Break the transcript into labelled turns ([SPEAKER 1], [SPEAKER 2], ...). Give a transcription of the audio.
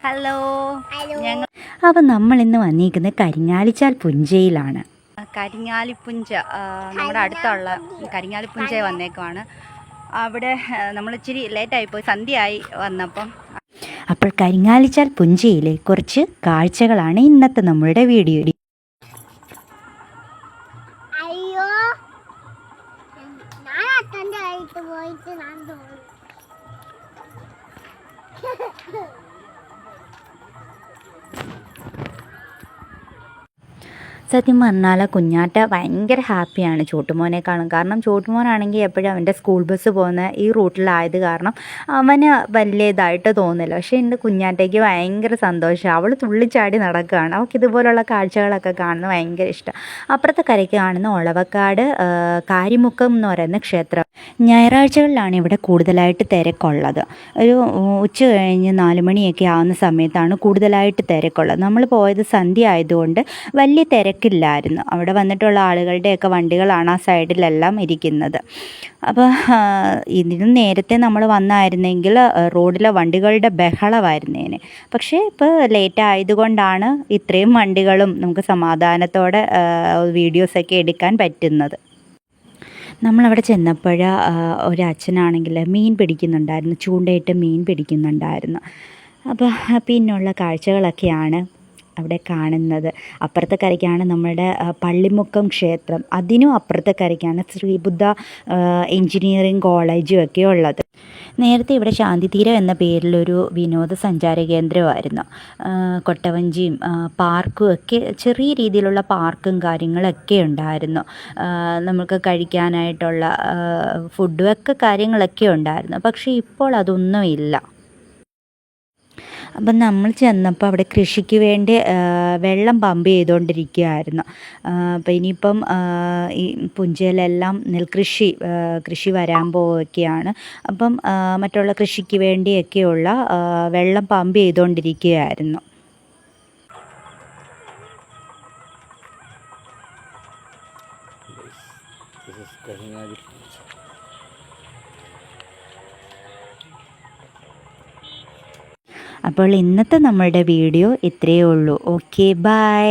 [SPEAKER 1] Hello. ഞങ്ങൾ
[SPEAKER 2] അപ്പം നമ്മൾ ഇന്ന് വന്നിരിക്കുന്നത് കരിങ്ങാലിച്ചാൽ പുഞ്ചയിലാണ്.
[SPEAKER 1] കരിങ്ങാലിപ്പുഞ്ച നമ്മുടെ അടുത്തുള്ള കരിങ്ങാലിപ്പുഞ്ച വന്നേക്കുവാണ്. അവിടെ നമ്മൾ ഇച്ചിരി ലേറ്റായിപ്പോയി സന്ധ്യയായി വന്നപ്പം.
[SPEAKER 2] അപ്പോൾ കരിങ്ങാലിച്ചാൽ പുഞ്ചയിലെ കുറച്ച് കാഴ്ചകളാണ് ഇന്നത്തെ നമ്മളുടെ വീഡിയോ.
[SPEAKER 3] അയ്യോ. ഞാൻ പോയിട്ട് ഞാൻ
[SPEAKER 2] സത്യം പറഞ്ഞാൽ കുഞ്ഞാട്ട ഭയങ്കര ഹാപ്പിയാണ് ചോട്ടുമോനെ കാണും കാരണം ചോട്ടുമോനാണെങ്കിൽ എപ്പോഴും അവന്റെ സ്കൂൾ ബസ് പോകുന്ന ഈ റൂട്ടിലായത് കാരണം അവന് വലിയ ഇതായിട്ട് തോന്നില്ല. പക്ഷേ എന്റെ കുഞ്ഞാട്ടയ്ക്ക് ഭയങ്കര സന്തോഷം. അവൾ തുള്ളിച്ചാടി നടക്കുകയാണ്. അവൾക്ക് ഇതുപോലുള്ള കാഴ്ചകളൊക്കെ കാണുന്നത് ഭയങ്കര ഇഷ്ടം. അപ്പുറത്തെ കരയ്ക്ക് കാണുന്ന ഒളവക്കാട് കാരിമുക്കം എന്ന് പറയുന്ന ക്ഷേത്രം. ഞായറാഴ്ചകളിലാണ് ഇവിടെ കൂടുതലായിട്ട് തിരക്കുള്ളത്. ഒരു ഉച്ച കഴിഞ്ഞ് നാല് മണിയൊക്കെ ആവുന്ന സമയത്താണ് കൂടുതലായിട്ട് തിരക്കുള്ളത്. നമ്മൾ പോയത് സന്ധ്യ ആയതുകൊണ്ട് വലിയ തിരക്കില്ലായിരുന്നു. അവിടെ വന്നിട്ടുള്ള ആളുകളുടെയൊക്കെ വണ്ടികളാണ് ആ സൈഡിലെല്ലാം ഇരിക്കുന്നത്. അപ്പോൾ ഇതിന് നേരത്തെ നമ്മൾ വന്നായിരുന്നെങ്കിൽ റോഡിലെ വണ്ടികളുടെ ബഹളമായിരുന്നേനെ പക്ഷേ ഇപ്പോൾ ലേറ്റ് ആയതുകൊണ്ടാണ് ഇത്രയും വണ്ടികളും നമുക്ക് സമാധാനത്തോടെ വീഡിയോസൊക്കെ എടുക്കാൻ പറ്റുന്നത്. നമ്മളവിടെ ചെന്നപ്പോൾ ഒരു അച്ഛനാണെങ്കിൽ മീൻ പിടിക്കുന്നുണ്ടായിരുന്നു. ചൂണ്ടയിട്ട് മീൻ പിടിക്കുന്നുണ്ടായിരുന്നു. അപ്പോൾ പിന്നുള്ള കാഴ്ചകളൊക്കെയാണ് അവിടെ കാണുന്നത്. അപ്പുറത്തെ കരയ്ക്കാണ് നമ്മുടെ പള്ളിമുക്കം ക്ഷേത്രം. അതിനും അപ്പുറത്തെ കരയ്ക്കാണ് ശ്രീബുദ്ധ എഞ്ചിനീയറിംഗ് കോളേജും ഒക്കെ ഉള്ളത്. നേരത്തെ ഇവിടെ ശാന്തിതീരം എന്ന പേരിലൊരു വിനോദസഞ്ചാര കേന്ദ്രമായിരുന്നു. കൊട്ടവഞ്ചിയും പാർക്കും ഒക്കെ ചെറിയ രീതിയിലുള്ള പാർക്കും കാര്യങ്ങളൊക്കെ ഉണ്ടായിരുന്നു. നമുക്ക് കഴിക്കാനായിട്ടുള്ള ഫുഡും ഒക്കെ കാര്യങ്ങളൊക്കെ ഉണ്ടായിരുന്നു. പക്ഷേ ഇപ്പോൾ അതൊന്നും ഇല്ല അപ്പം നമ്മൾ ചെന്നപ്പോൾ അവിടെ കൃഷിക്ക് വേണ്ടി വെള്ളം പമ്പ് ചെയ്തുകൊണ്ടിരിക്കുകയായിരുന്നു. അപ്പോൾ അപ്പം ഇനിയിപ്പം ഈ പുഞ്ചയിലെല്ലാം നെൽകൃഷി കൃഷി വരാൻ പോവുകയാണ്. അപ്പം മറ്റുള്ള കൃഷിക്ക് വേണ്ടിയൊക്കെയുള്ള വെള്ളം പമ്പ് ചെയ്തുകൊണ്ടിരിക്കുകയായിരുന്നു. അപ്പോൾ ഇന്നത്തെ നമ്മളുടെ വീഡിയോ ഇത്രയേ ഉള്ളൂ. Okay bye